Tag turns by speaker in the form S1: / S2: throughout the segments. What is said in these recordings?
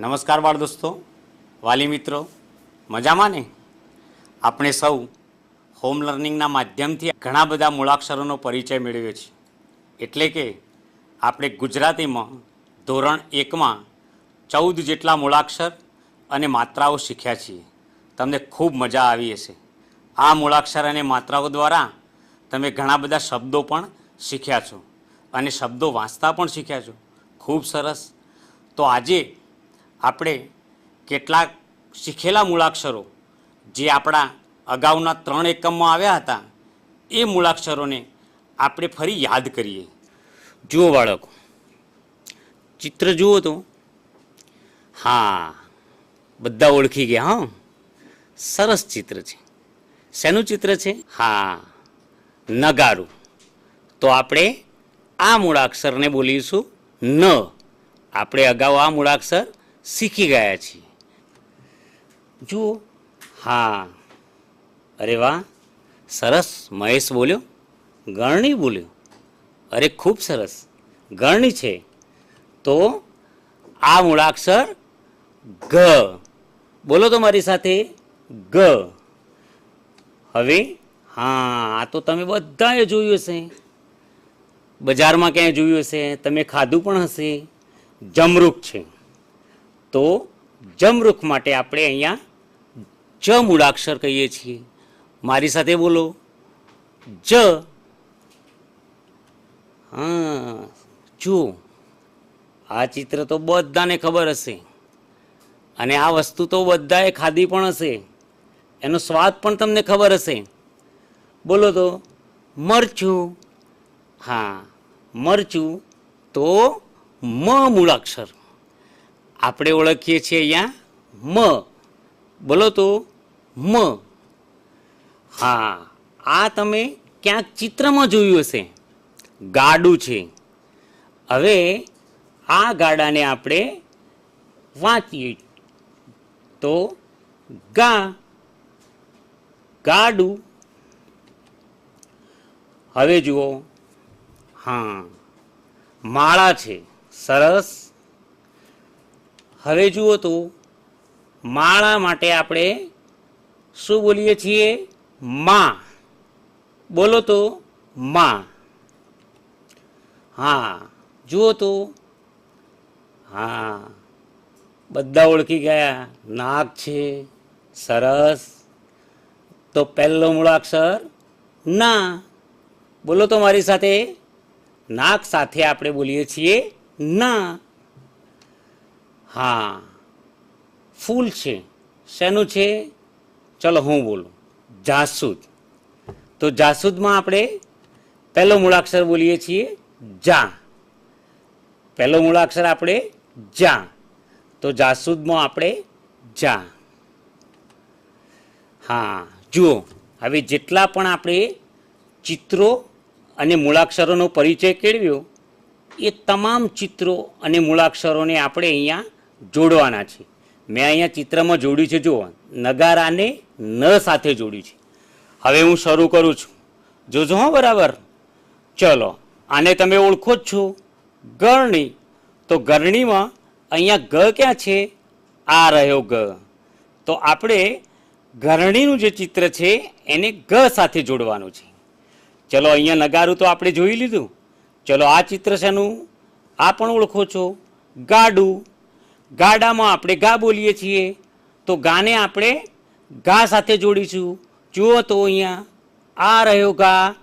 S1: નમસ્કાર બાળ દોસ્તો, વાલી મિત્રો. મજામાં ને? આપણે સૌ હોમ લર્નિંગના માધ્યમથી ઘણા બધા મૂળાક્ષરોનો પરિચય મેળવ્યો છે. એટલે કે આપણે ગુજરાતીમાં ધોરણ એકમાં ચૌદ જેટલા મૂળાક્ષર અને માત્રાઓ શીખ્યા છીએ. તમને ખૂબ મજા આવી હશે. આ મૂળાક્ષર અને માત્રાઓ દ્વારા તમે ઘણા બધા શબ્દો પણ શીખ્યા છો. અને શબ્દો વાંચતા પણ શીખ્યા છો. ખૂબ સરસ. તો આજે આપણે કેટલાક શીખેલા મૂળાક્ષરો જે આપણા અગાઉના ત્રણ એકમમાં આવ્યા હતા, એ મૂળાક્ષરોને આપણે ફરી યાદ કરીએ. જુઓ બાળકો, ચિત્ર જુઓ તો. હા, બધા ઓળખી ગયા હા. સરસ ચિત્ર છે. શેનું ચિત્ર છે? હા, નગારું. તો આપણે આ મૂળાક્ષરને બોલીશું ન. આપણે અગાઉ આ મૂળાક્ષર શીખી ગયા છીએ જુઓ હા અરે વાહ સરસ મહેશ બોલ્યો ગરણી બોલ્યો અરે ખૂબ સરસ ગરણી છે તો આ મૂળાક્ષર ગ બોલો તો મારી સાથે ગ હવે હા આ તો તમે બધાએ જોયું હશે બજારમાં ક્યાંય જોયું હશે તમે ખાધું પણ હશે જમરૂક છે તો જમરૂખ માટે આપણે અહીંયા જ મૂળાક્ષર કહીએ છીએ. મારી સાથે બોલો. જ. હા, જુઓ. આ ચિત્ર તો બધાને ખબર હશે. અને આ વસ્તુ તો બધાએ ખાધી પણ હશે. એનો સ્વાદ પણ તમને ખબર હશે. બોલો તો, મરચું. હા, મરચું તો મ મૂળાક્ષર. આપણે ઓળખીએ છીએ અહીંયા મ. બોલો તો, મ. હા, આ તમે ક્યાંક ચિત્રમાં જોયું હશે. ગાડું છે. હવે આ ગાડાને આપણે વાંચીએ તો ગા, ગાડું. હવે જુઓ. હા, માળા છે. સરસ. હવે જુઓ તો, માળા માટે આપણે શું બોલીએ છીએ? માં. બોલો તો, માં. હા, જુઓ તો. હા, બધા ઓળખી ગયા. નાક છે, સરસ. તો પહેલો મૂળાક્ષર ના. બોલો તો મારી સાથે. નાક સાથે આપણે બોલીએ છીએ ના. હા. ફૂલ છે. શેનું છે? ચલો હું બોલું. જાસૂદ. તો જાસૂદમાં આપણે પહેલો મૂળાક્ષર બોલીએ છીએ જા. પહેલો મૂળાક્ષર આપણે જા. તો જાસૂદમાં આપણે જા. હા, જુઓ. હવે જેટલા પણ આપણે ચિત્રો અને મૂળાક્ષરોનો પરિચય કેળવ્યો, એ તમામ ચિત્રો અને મૂળાક્ષરોને આપણે અહીંયા જોડવાના છે. મેં અહીંયા ચિત્રમાં જોડ્યું છે, જુઓ, નગારાને ન સાથે જોડ્યું છે. હવે હું શરૂ કરું છું. જોજો હો, બરાબર? ચલો, આને તમે ઓળખો જ છો. ગરણી. તો ગરણીમાં અહીંયા ગ ક્યાં છે? આ રહ્યો ગ. તો આપણે ગરણીનું જે ચિત્ર છે, એને ગ સાથે જોડવાનું છે. ચલો, અહીંયા નગારું તો આપણે જોઈ લીધું. ચલો, આ ચિત્ર શેનું? આ પણ ઓળખો છો. ગાડું. ગાડામાં આપણે ગા બોલીએ છીએ, તો ગાને આપણે ગા સાથે જોડીશું. જુઓ તો અહીંયા આ રહ્યો ગા.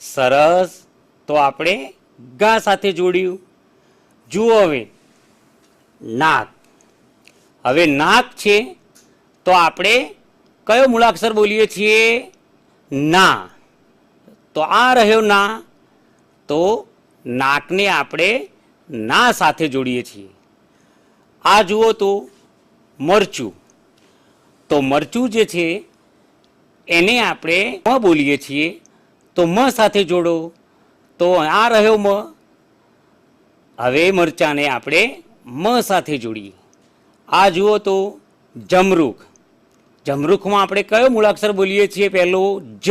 S1: સરસ. તો આપણે ગા સાથે જોડ્યું. જુઓ હવે, નાક. હવે નાક છે, તો આપણે કયો મૂળાક્ષર બોલીએ છીએ? ના. તો આ રહ્યો ના. તો નાકને આપણે ના સાથે જોડીએ છીએ. આ જુઓ તો મરચું. તો મરચું જે છે, એને આપણે મ બોલીએ છીએ. તો મ સાથે જોડો. તો આ રહ્યો મ. હવે મરચાને આપણે મ સાથે જોડીએ. આ જુઓ તો જમરૂખ. જમરૂખમાં આપણે કયો મૂળાક્ષર બોલીએ છીએ પહેલો? જ.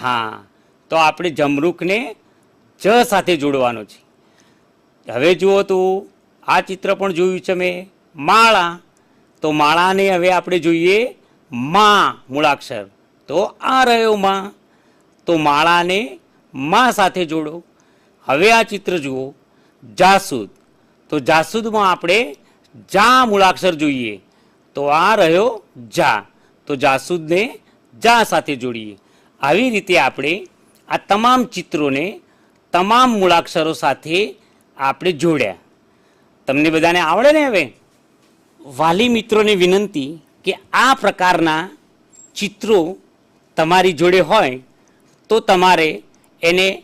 S1: હા, તો આપણે જમરૂખને જ સાથે જોડવાનો છે. હવે જુઓ તો આ ચિત્ર પણ જોયું છે મેં. માળા. તો માળાને હવે આપણે જોઈએ મા મૂળાક્ષર. તો આ રહ્યો મા. તો માળાને મા સાથે જોડો. હવે આ ચિત્ર જુઓ. જાસૂદ. તો જાસૂદમાં આપણે જા મૂળાક્ષર જોઈએ. તો આ રહ્યો જા. તો જાસૂદને જા સાથે જોડીએ. આવી રીતે આપણે આ તમામ ચિત્રોને તમામ મૂળાક્ષરો સાથે આપણે જોડ્યા. તમને બધાને આવડે ને હવે? વાલી મિત્રોને વિનંતી કે આ પ્રકારના ચિત્રો તમારી જોડે હોય તો તમારે એને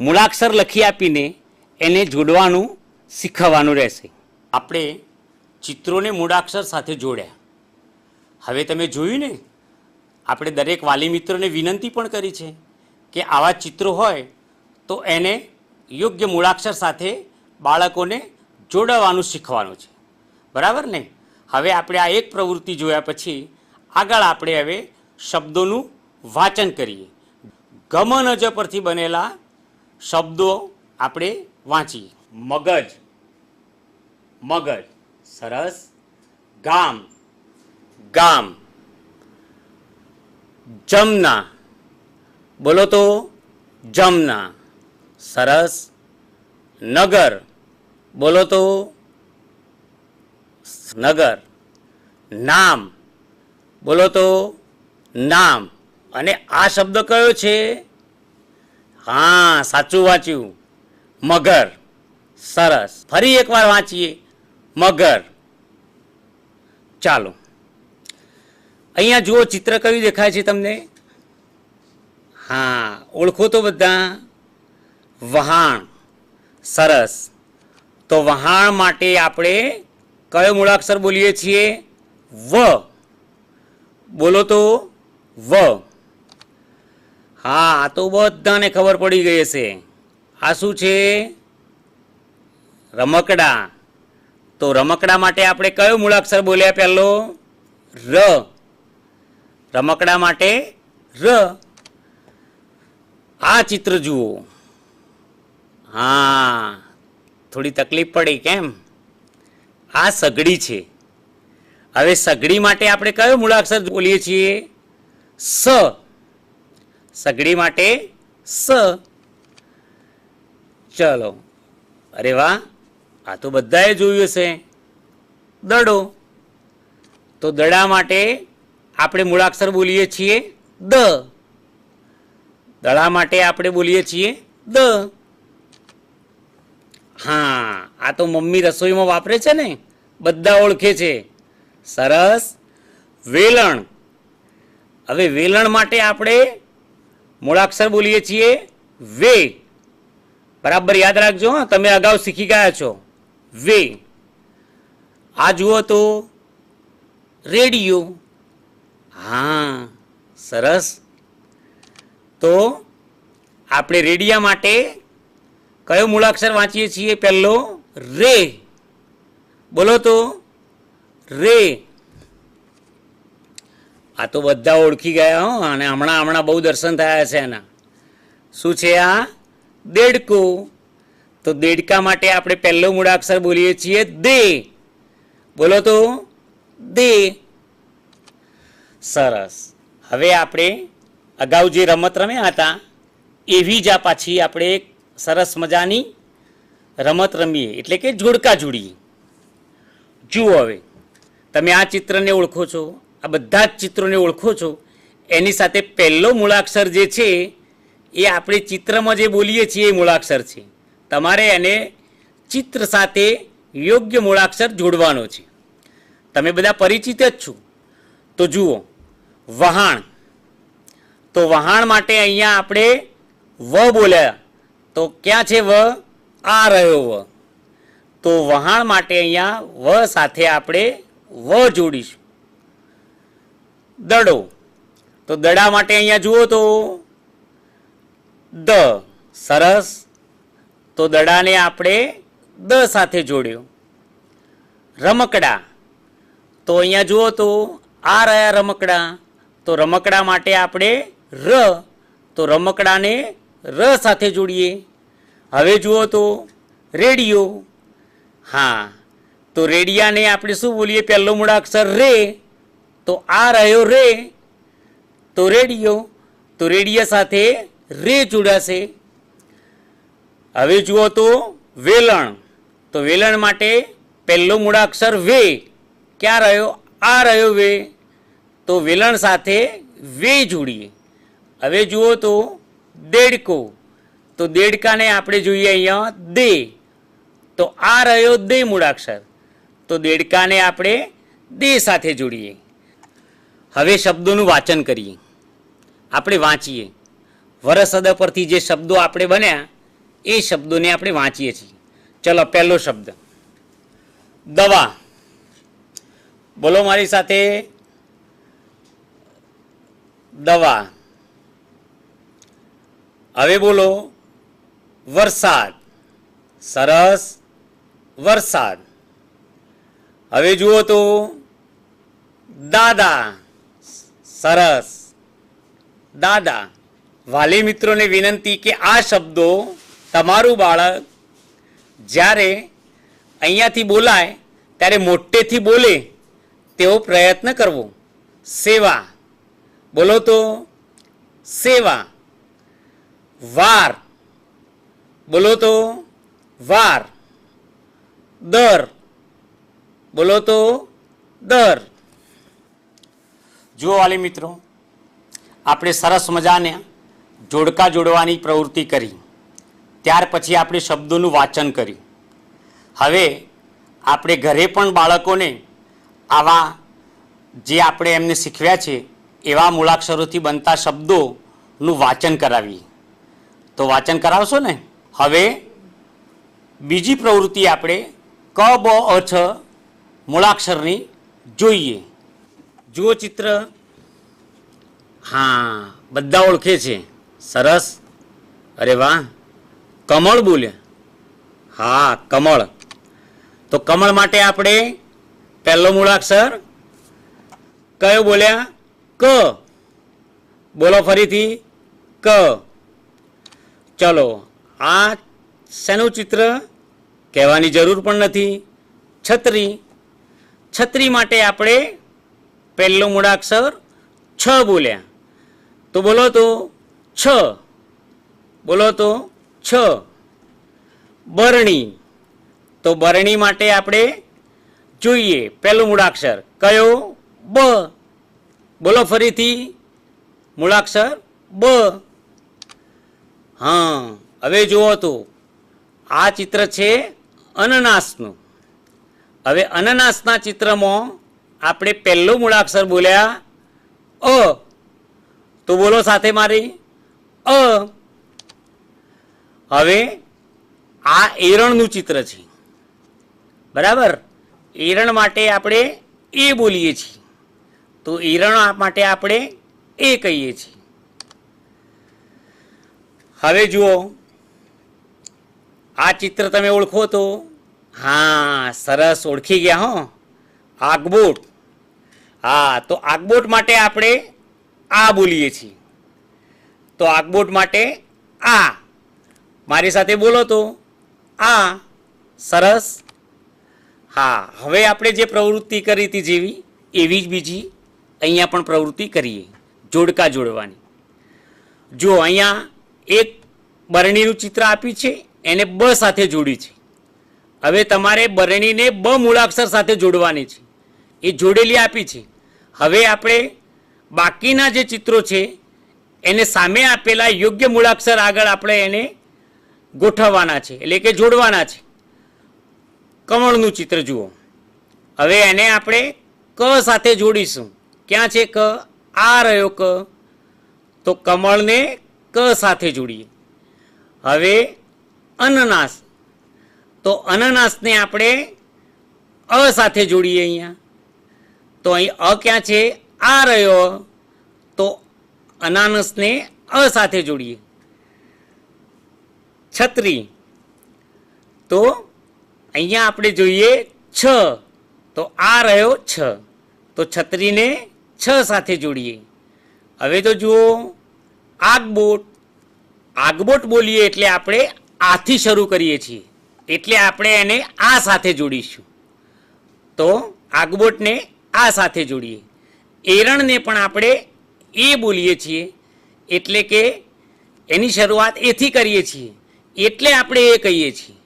S1: મૂળાક્ષર લખી આપીને એને જોડવાનું શીખવવાનું રહેશે. આપણે ચિત્રોને મૂળાક્ષર સાથે જોડ્યા. હવે તમે જોયું ને? આપણે દરેક વાલી મિત્રોને વિનંતી પણ કરી છે કે આવા ચિત્રો હોય તો એને યોગ્ય મૂળાક્ષર સાથે બાળકોને જોડાવાનું શીખવાનું છે. બરાબર ને? હવે આપણે આ એક પ્રવૃત્તિ જોયા પછી આગળ આપણે હવે શબ્દોનું વાંચન કરીએ. ગમનજ પરથી બનેલા શબ્દો આપણે વાંચીએ. મગજ. મગજ. સરસ. ગામ. ગામ. જમના. બોલો તો જમના. સરસ. નગર. બોલો તો. નગર, નામ. બોલો તો નામ. અને આ શબ્દ કયો છે? હા, સાચું વાંચ્યું. મગર. સરસ. ફરી એકવાર વાંચીએ. મગર. ચાલો. અહીંયા જુઓ, ચિત્ર કયું દેખાય છે તમને? હા, ઓળખો તો બધા. વહાણ. સરસ. તો વહાણ માટે આપણે કયો મૂળાક્ષર બોલીએ છીએ? વ. બોલો તો. વ. હા, આ તો બધાને ખબર પડી ગઈ હશે. આ શું છે? રમકડા. તો રમકડા માટે આપણે કયો મૂળાક્ષર બોલ્યા પહેલો? ર. રમકડા માટે ર. આ ચિત્ર જુઓ. હા. થોડી તકલીફ પડી કેમ આ સગડી છે. હવે સગડી માટે આપણે કયો મૂળાક્ષર બોલીએ છીએ? સ. સગડી માટે સ. ચલો. અરે વાહ, આ તો બધાએ જોયું હશે. દડો. તો દડા માટે આપણે મૂળાક્ષર બોલીએ છીએ દ. દડા માટે આપણે બોલીએ છીએ દ. હા, આ તો મમ્મી રસોઈમાં વાપરે છે ને? બધા ઓળખે છે. સરસ. વેલણ. હવે વેલણ માટે આપણે મૂળાક્ષર બોલીએ છીએ વે. બરાબર યાદ રાખજો, હા, તમે અગાઉ શીખી ગયા છો. વે. આ જુઓ તો, રેડિયો. હા, સરસ. તો, આપણે રેડિયા માટે કયો મૂળાક્ષર વાંચીએ છીએ પહેલો? રે. બોલો તો. રે. આ તો બધા ઓળખી ગયા હો, અને હમણાં હમણાં બહુ દર્શન થયા છે એના. શું છે આ? દેડકો. તો દેડકા માટે આપણે પહેલો મૂળાક્ષર બોલીએ છીએ દે. બોલો તો. દે. સરસ. હવે આપણે અગાઉ જે રમત રમ્યા હતા, એવી જ આ પાછી આપણે એક સરસ મજાની રમત રમીએ. એટલે કે જોડકા જોડીએ. જુઓ હવે, તમે આ ચિત્રને ઓળખો છો, આ બધા જ ચિત્રોને ઓળખો છો, એની સાથે પહેલો મૂળાક્ષર જે છે, એ આપણે ચિત્રમાં જે બોલીએ છીએ એ મૂળાક્ષર છે. તમારે એને ચિત્ર સાથે યોગ્ય મૂળાક્ષર જોડવાનો છે. તમે બધા પરિચિત જ છો. તો જુઓ, વહાણ. તો વહાણ માટે અહીંયા આપણે વ બોલ્યા. તો ક્યાં છે વ? આ રહ્યો વ. તો વહાણ માટે અહીંયા વ સાથે આપણે વ જોડીશું. દડો. તો દડા માટે અહીંયા જુઓ તો. દ. સરસ. તો દડાને આપણે દ સાથે જોડ્યો. રમકડા. તો અહીંયા જુઓ તો આ રહ્યા રમકડા. તો રમકડા માટે આપણે ર. તો રમકડાને ર સાથે જોડીએ. હવે જુઓ તો, રેડિયો. હા, તો રેડિયાને આપણે શું બોલીએ? પહેલો મૂળાક્ષર રે, તો આ રહ્યો રે, તો રેડિયો, તો રેડિયા સાથે રે જોડાશે. હવે જુઓ તો, વેલણ. તો વેલણ માટે પહેલો મૂળાક્ષર વે. ક્યાં રહ્યો? આ રહ્યો વે. તો વેલણ સાથે વે જોડીએ. હવે જુઓ તો, દેડકો. તો દેડકાને આપણે જોઈએ અહીંયા દે. તો આ રહ્યો દે મૂળાક્ષર. તો દેડકાને આપણે દે સાથે જોડીએ. હવે શબ્દોનું વાંચન કરીએ. આપણે વાંચીએ. વરસદ પરથી જે શબ્દો આપણે બન્યા, એ શબ્દોને આપણે વાંચીએ છીએ. ચલો, પહેલો શબ્દ. દવા. બોલો મારી સાથે. દવા. હવે બોલો. વરસાદ. સરસ વરસાદ. હવે જુઓ તો દાદા. સરસ દાદા. વાલી મિત્રોને વિનંતી કે આ શબ્દો તમારું બાળક જ્યારે અહીંયાથી બોલાય, ત્યારે મોટેથી બોલે, તેવો પ્રયત્ન કરવો. સેવા. બોલો તો સેવા. વાર. બોલો તો વાર, દર. બોલો તો દર. જુઓ વાલી મિત્રો, આપણે સરસ મજાને જોડકા જોડવાની પ્રવૃત્તિ કરી. ત્યાર પછી આપણે શબ્દોનું વાંચન કર્યું. હવે આપણે ઘરે પણ બાળકોને આવા જે આપણે એમને શીખવ્યા છે, એવા મૂળાક્ષરોથી બનતા શબ્દોનું વાંચન કરાવીએ. તો વાંચન કરાવશો ને? હવે બીજી પ્રવૃત્તિ આપણે ક, બ, અ, છ મૂળાક્ષરની જોઈએ. જુઓ ચિત્ર. હા, બધા ઓળખે છે. સરસ. અરે વાહ. કમળ બોલ્યા હા, કમળ. તો કમળ માટે આપણે પહેલો મૂળાક્ષર કયો બોલ્યા? ક. બોલો ફરીથી. ક. ચલો. આ શેનું ચિત્ર? કહેવાની જરૂર પણ નથી. છત્રી. છત્રી માટે આપણે પહેલો મૂળાક્ષર છ બોલ્યા. તો બોલો તો છ. બોલો તો છ. બરણી. તો બરણી માટે આપણે જોઈએ પહેલું મૂળાક્ષર. કયો? બ. બોલો ફરીથી. મૂળાક્ષર બ. હા. હવે જુઓ તો, આ ચિત્ર છે અનનાસનું. હવે અનનાસના ચિત્રમાં આપણે પહેલો મૂળાક્ષર બોલ્યા, અ. તો બોલો સાથે મારી, અ. હવે આ એરણનું ચિત્ર છે. બરાબર? એરણ માટે આપણે એ બોલીએ છીએ. તો એરણ માટે આપણે એ કહીએ છીએ. હવે જુઓ આ ચિત્ર તમે ઓળખો તો? હા, સરસ ઓળખી ગયા હો. આગબોટ. હા, તો આગબોટ માટે આપણે આ બોલીએ છીએ. તો આગબોટ માટે આ. મારી સાથે બોલો તો. આ સરસ. હા, હવે આપણે જે પ્રવૃત્તિ કરી હતી જેવી, એવી જ બીજી અહીંયા પણ પ્રવૃત્તિ કરીએ, જોડકા જોડવાની. જો અહીંયા એક બરણીનું ચિત્ર આપ્યું છે એને બ સાથે જોડી છે. હવે તમારે બરણીને બ મૂળાક્ષર સાથે જોડવાની છે. એ જોડેલી આપી છે. હવે આપણે બાકીના જે ચિત્રો છે, એને સામે આપેલા યોગ્ય મૂળાક્ષર આગળ આપણે એને ગોઠવવાના છે. એટલે કે જોડવાના છે. કમળનું ચિત્ર જુઓ. હવે એને આપણે ક સાથે જોડીશું. ક્યાં છે ક? આ રહ્યો ક. તો કમળને ક સાથે જોડીએ. હવે અનનાસ તો અનનાસને આપણે અ સાથે જોડીએ અહીંયા. તો અહીં અ ક્યાં છે? આ રહ્યો. તો અનાનસને અ સાથે જોડીએ. છત્રી. તો અહીંયા આપણે જોઈએ છ. તો આ રહ્યો છ. તો છત્રીને છ સાથે જોડીએ. હવે તો જુઓ, આગબોટ. આગબોટ બોલીએ એટલે આપણે આથી શરૂ કરીએ છીએ. એટલે આપણે એને આ સાથે જોડીશું. તો આગબોટને આ સાથે જોડીએ. એરણને પણ આપણે એ બોલીએ છીએ, એટલે કે એની શરૂઆત એથી કરીએ છીએ. એટલે આપણે એ કહીએ છીએ.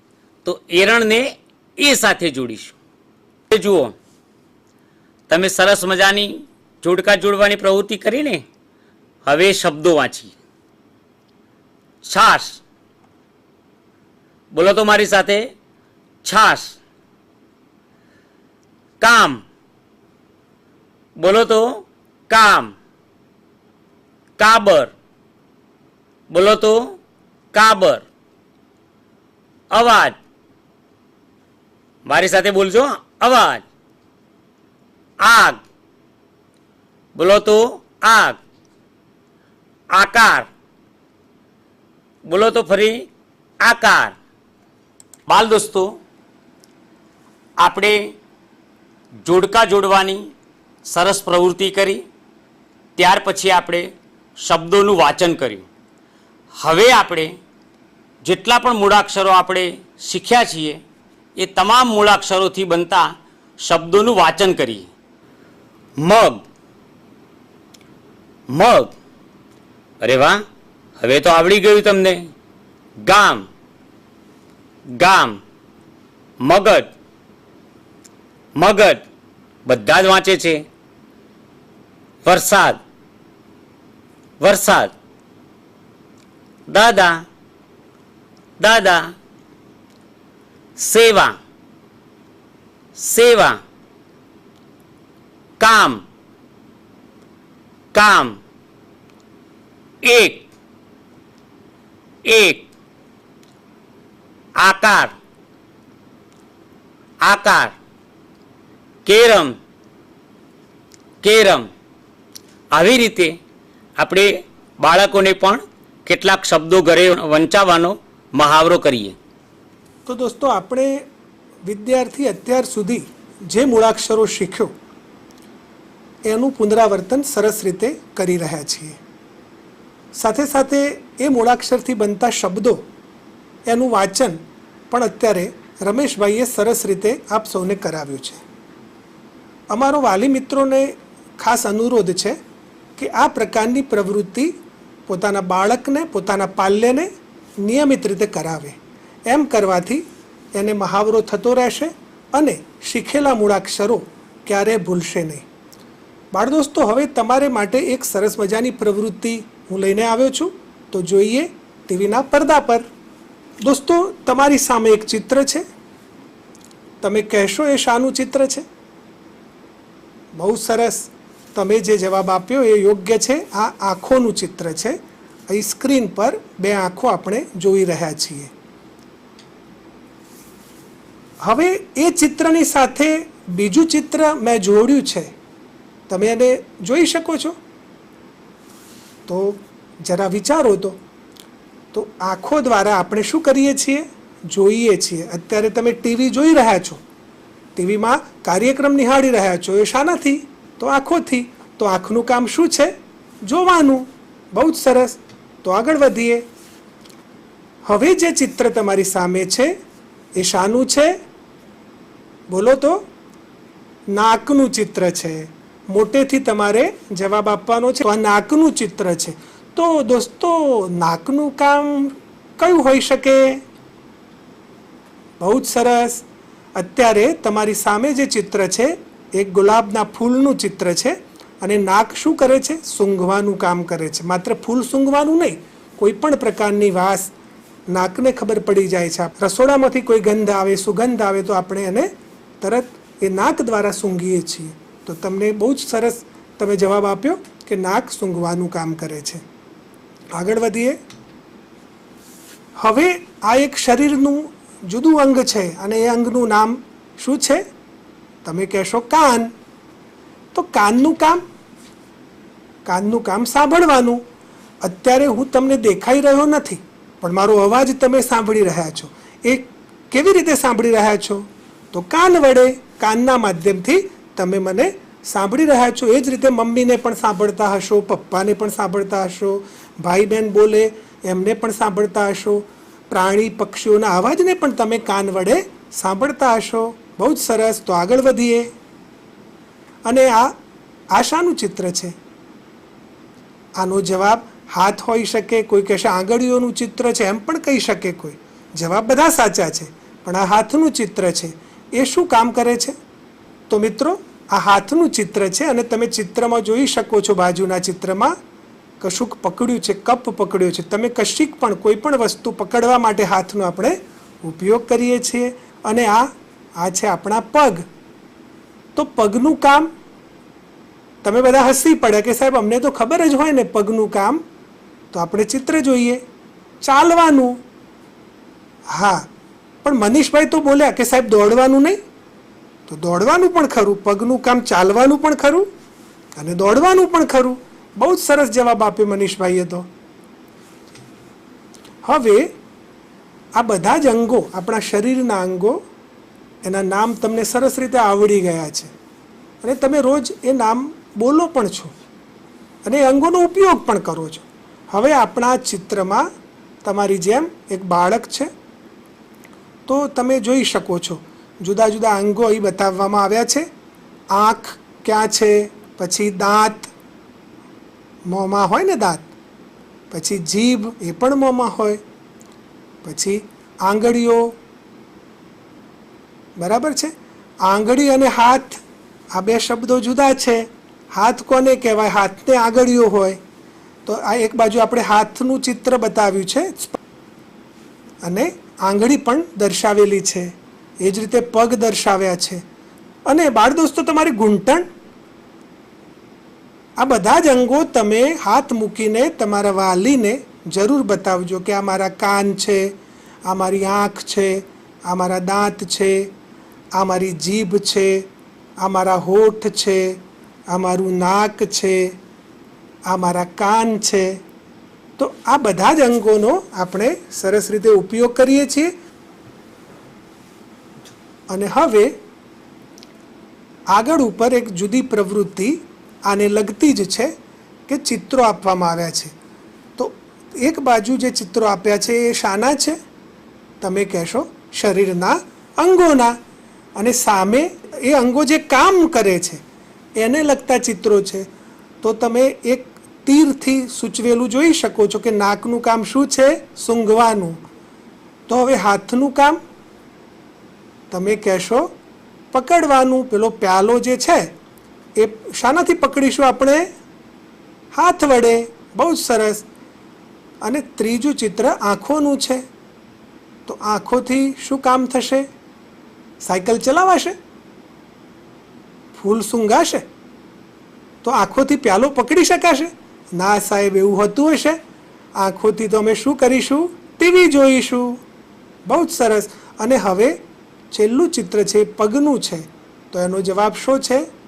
S1: તો એરણને એ સાથે જોડીશું. જુઓ, તમે સરસ મજાની જોડકા જોડવાની પ્રવૃત્તિ કરીને હવે શબ્દો વાંચીએ. છાશ બોલો તો મારી સાથે. છાશ. કામ. બોલો તો કામ. કાબર. બોલો તો કાબર. અવાજ. મારી સાથે બોલજો. અવાજ. આગ. બોલો તો આગ. આકાર. બોલો તો ફરી આકાર. બાલ દોસ્તો, આપણે જોડકા જોડવાની સરસ પ્રવૃત્તિ કરી, ત્યાર પછી આપણે શબ્દોનું વાંચન કર્યું. હવે આપણે જેટલા પણ મૂળાક્ષરો આપણે શીખ્યા છીએ, એ તમામ મૂળાક્ષરોથી બનતા શબ્દોનું વાંચન કરીએ. મગ. મગ. અરે વાહ, હવે તો આવડી ગયું તમને. ગામ. ગામ, મગધ મગધ, બધા જ વાંચે છે. વરસાદ વરસાદ. દાદા દાદા, સેવા સેવા. કામ કામ. એક એક. આકાર. આકાર. કેરમ. કેરમ. આવી રીતે આપણે બાળકોને પણ કેટલાક શબ્દો ઘરે વંચાવવાનો મહાવરો કરીએ.
S2: તો દોસ્તો, આપણે વિદ્યાર્થી અત્યાર સુધી જે મૂળાક્ષરો શીખ્યો, એનું પુનરાવર્તન સરસ રીતે કરી રહ્યા છીએ. સાથે સાથે એ મૂળાક્ષરથી બનતા શબ્દો એનું વાંચન પણ અત્યારે રમેશભાઈએ સરસ રીતે આપ સૌને કરાવ્યું છે. અમારો વાલી મિત્રોને ખાસ અનુરોધ છે કે આ પ્રકારની પ્રવૃત્તિ પોતાના બાળકને, પોતાના પાલ્યને નિયમિત રીતે કરાવે. એમ કરવાથી એને મહાવરો થતો રહેશે અને શીખેલા મૂળાક્ષરો ક્યારેય ભૂલશે નહીં. બાળ દોસ્તો, હવે તમારે માટે એક સરસ મજાની પ્રવૃત્તિ હું લઈને આવ્યો છું. તો જોઈએ ટીવીના પડદા પર. દોસ્તો, તમારી સામે એક ચિત્ર છે. તમે કહેશો એ શાનું ચિત્ર છે? બહુ સરસ. તમે જે જવાબ આપ્યો એ યોગ્ય છે. આ આંખોનું ચિત્ર છે. અહીં સ્ક્રીન પર બે આંખો આપણે જોઈ રહ્યા છીએ. હવે એ ચિત્રની સાથે બીજું ચિત્ર મેં જોડ્યું છે. તમે એને જોઈ શકો છો? તો જરા વિચારો તો. તો આંખો દ્વારા આપણે શું કરીએ છીએ? જોઈએ છીએ. અત્યારે તમે ટીવી જોઈ રહ્યા છો. ટીવીમાં કાર્યક્રમ નિહાળી રહ્યા છો. એ શાનાથી? તો આંખોથી. તો આંખનું કામ શું છે? જોવાનું. બહુ જ સરસ. તો આગળ વધીએ. હવે જે ચિત્ર તમારી સામે છે, એ શાનું છે? બોલો તો. નાકનું ચિત્ર છે. મોટેથી તમારે જવાબ આપવાનો છે. આ નાકનું ચિત્ર છે. તો દોસ્તો, નાકનું કામ કયું હોઈ શકે? બહુ જ સરસ. અત્યારે તમારી સામે જે ચિત્ર છે, એ ગુલાબના ફૂલનું ચિત્ર છે અને નાક શું કરે છે? સૂંઘવાનું કામ કરે છે. માત્ર ફૂલ સૂંઘવાનું નહીં, કોઈ પણ પ્રકારની વાસ નાકને ખબર પડી જાય છે. રસોડામાંથી કોઈ ગંધ આવે, સુગંધ આવે, તો આપણે એને તરત એ નાક દ્વારા સૂંઘીએ છીએ. તો તમને બહુ જ સરસ તમે જવાબ આપ્યો કે નાક સૂંઘવાનું કામ કરે છે. આગળ વધીએ. હવે આ એક શરીરનું જુદું અંગ છે અને એ અંગનું નામ શું છે? તમે કહેશો કાન. તો કાનનું કામ? કાનનું કામ સાંભળવાનું. અત્યારે હું તમને દેખાઈ રહ્યો નથી, પણ મારો અવાજ તમે સાંભળી રહ્યા છો. એ કેવી રીતે સાંભળી રહ્યા છો? તો કાન વડે, કાનના માધ્યમથી તમે મને સાંભળી રહ્યા છો. એ જ રીતે મમ્મીને પણ સાંભળતા હશો, પપ્પાને પણ સાંભળતા હશો. ભાઈ બહેન બોલે, એમને પણ સાંભળતા હશો. પ્રાણી પક્ષીઓના અવાજને પણ તમે કાન વડે સાંભળતા હશો. બહુ જ સરસ, તો આગળ વધીએ. અને આ આશાનું ચિત્ર છે. આનો જવાબ, હાથ હોઈ શકે, કોઈ કહેશે આંગળીઓનું ચિત્ર છે. એમ પણ કહી શકે કોઈ. જવાબ બધા સાચા છે, પણ આ હાથનું ચિત્ર છે. એ શું કામ કરે છે? તો મિત્રો, આ હાથનું ચિત્ર છે અને તમે ચિત્રમાં જોઈ શકો છો બાજુના ચિત્રમાં. કશુંક પકડ્યું છે, કપ પકડ્યો છે, તમે કશીક પણ કોઈ પણ વસ્તુ પકડવા માટે હાથનો આપણે ઉપયોગ કરીએ છીએ અને આ આ છે આપણા પગ. તો પગનું કામ, તમે બધા હસી પડ્યા કે સાહેબ અમને તો ખબર જ હોય ને પગનું કામ. તો આપણે ચિત્ર જોઈએ, ચાલવાનું. હા, પણ મનીષભાઈ તો બોલ્યા કે સાહેબ દોડવાનું નહીં. તો દોડવાનું પણ ખરું, પગનું કામ ચાલવાનું પણ ખરું અને દોડવાનું પણ ખરું. બહુ જ સરસ જવાબ આપ્યો મનીષભાઈએ તો. હવે આ બધા જ અંગો, આપણા શરીરના અંગો, એના નામ તમને સરસ રીતે આવડી ગયા છે. અને તમે રોજ એ નામ બોલો પણ છો. અને એ અંગોનો ઉપયોગ પણ કરો છો. હવે આપણા ચિત્રમાં તમારી જેમ એક બાળક છે. તો તમે જોઈ શકો છો, જુદા જુદા અંગો અહીં બતાવવામાં આવ્યા છે. આંખ ક્યાં છે, પછી દાંત મોંમાં હોય ને દાંત, પછી જીભ એ પણ મોંમાં હોય, પછી આંગળીઓ, બરાબર છે? આંગળી અને હાથ, આ બે શબ્દો જુદા છે. હાથ કોને કહેવાય? હાથને આંગળીઓ હોય. તો આ એક બાજુ આપણે હાથનું ચિત્ર બતાવ્યું છે. અને આંગળી પણ દર્શાવેલી છે. એ જ રીતે પગ દર્શાવ્યા છે. અને બાળ દોસ્તો, તમારી ઘૂંટણ આ બધા જ અંગો તમે હાથ મૂકીને તમારા વાલીને જરૂર બતાવજો કે આ મારા કાન છે, આ મારી આંખ છે, આ મારા દાંત છે, આ મારી જીભ છે, આ મારા હોઠ છે, આ મારું નાક છે, આ મારા કાન છે. તો આ બધા જ અંગોનો આપણે સરસ રીતે ઉપયોગ કરીએ છીએ. અને હવે આગળ ઉપર એક જુદી પ્રવૃત્તિ આને લગતી જ છે કે ચિત્રો આપવામાં આવ્યા છે. તો એક બાજુ જે ચિત્રો આપ્યા છે એ શાના છે? તમે કહેશો, શરીરના અંગોના. અને સામે એ અંગો જે કામ કરે છે, એને લગતા ચિત્રો છે. તો તમે એક તીરથી સૂચવેલું જોઈ શકો છો કે નાકનું કામ શું છે? સૂંઘવાનું. તો હવે હાથનું કામ? તમે કહેશો, પકડવાનું. પેલો પ્યાલો જે છે એ શાનાથી પકડીશું આપણે? હાથ વડે. બહુ જ સરસ. અને ત્રીજું ચિત્ર આંખોનું છે. તો આંખોથી શું કામ થશે? સાયકલ ચલાવાશે? ફૂલ સૂંઘાશે? તો આંખોથી પ્યાલો પકડી શકાશે? ના સાહેબ, એવું હોતું હશે. આંખોથી તો અમે શું કરીશું? ટીવી જોઈશું. બહુ જ સરસ. અને હવે છેલ્લું ચિત્ર છે, પગનું છે. તો એનો જવાબ શું છે?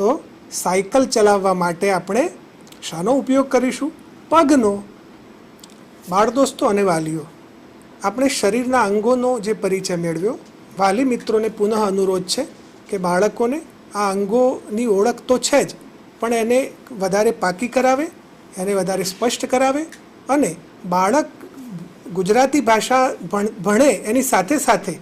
S2: તો સાયકલ ચલાવવા માટે આપણે શાનો ઉપયોગ કરીશું? પગનો. બાળ દોસ્તો અને વાલીઓ, આપણે શરીરના અંગોનો જે પરિચય મેળવ્યો, વાલી મિત્રોને પુનઃ અનુરોધ છે કે બાળકોને આ અંગોની ઓળખ તો છે જ, પણ એને વધારે પાકી કરાવે, એને વધારે સ્પષ્ટ કરાવે અને બાળક ગુજરાતી ભાષા ભણ એની સાથે સાથે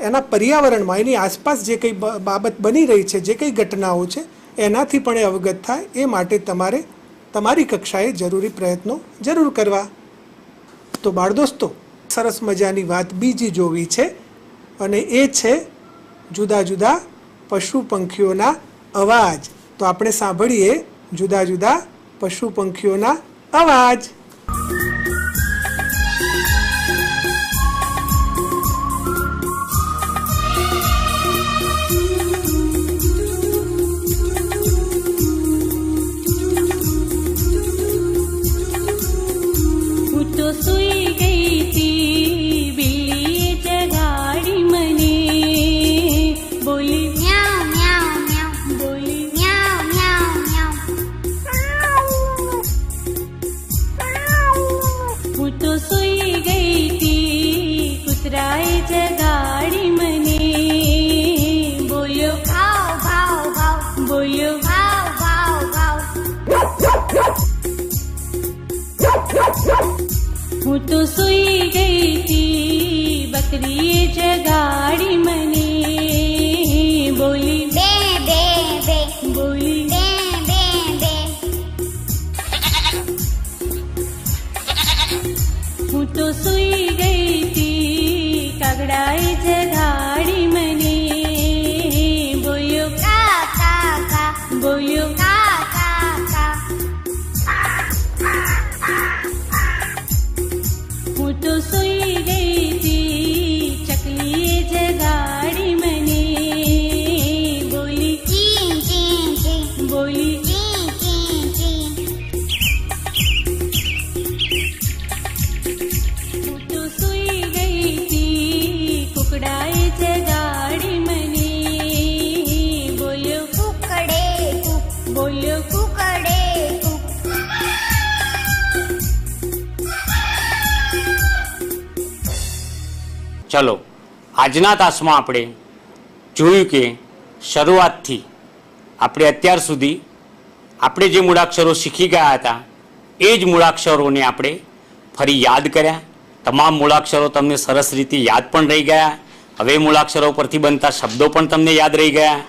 S2: એના પર્યાવરણમાં, એની આસપાસ જે કંઈ બાબત બની રહી છે, જે કંઈ ઘટનાઓ છે એનાથી પણ એ અવગત થાય, એ માટે તમારે તમારી કક્ષાએ જરૂરી પ્રયત્નો જરૂર કરવા. તો બાળ દોસ્તો સરસ મજાની વાત બીજી જોવી છે, અને એ છે જુદા જુદા પશુ પંખીઓના અવાજ. તો આપણે સાંભળીએ જુદા જુદા પશુ પંખીઓના અવાજ.
S3: तो
S1: सुई આજના તાસમાં આપણે જોયું કે શરૂઆતથી આપણે અત્યાર સુધી આપણે જે મૂળાક્ષરો શીખી ગયા હતા, એ જ મૂળાક્ષરોને આપણે ફરી યાદ કર્યા. તમામ મૂળાક્ષરો તમને સરસ રીતે યાદ પણ રહી ગયા. હવે મૂળાક્ષરો પરથી બનતા શબ્દો પણ તમને યાદ રહી ગયા.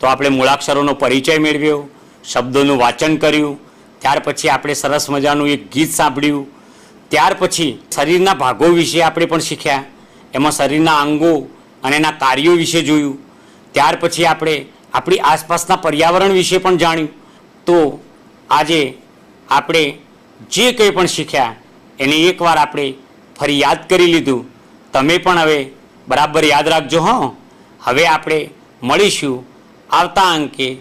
S1: તો આપણે મૂળાક્ષરોનો પરિચય મેળવ્યો, શબ્દોનું વાંચન કર્યું. ત્યાર પછી આપણે સરસ મજાનું એક ગીત સાંભળ્યું. ત્યાર પછી શરીરના ભાગો વિશે આપણે પણ શીખ્યા. એમાં શરીરના અંગો અને એના કાર્યો વિશે જોયું. ત્યાર પછી આપણે આપણી આસપાસના પર્યાવરણ વિશે પણ જાણ્યું. તો આજે આપણે જે કંઈ પણ શીખ્યા, એને એકવાર આપણે ફરી યાદ કરી લીધું. તમે પણ હવે બરાબર યાદ રાખજો, હં. હવે આપણે મળીશું આવતા અંકે.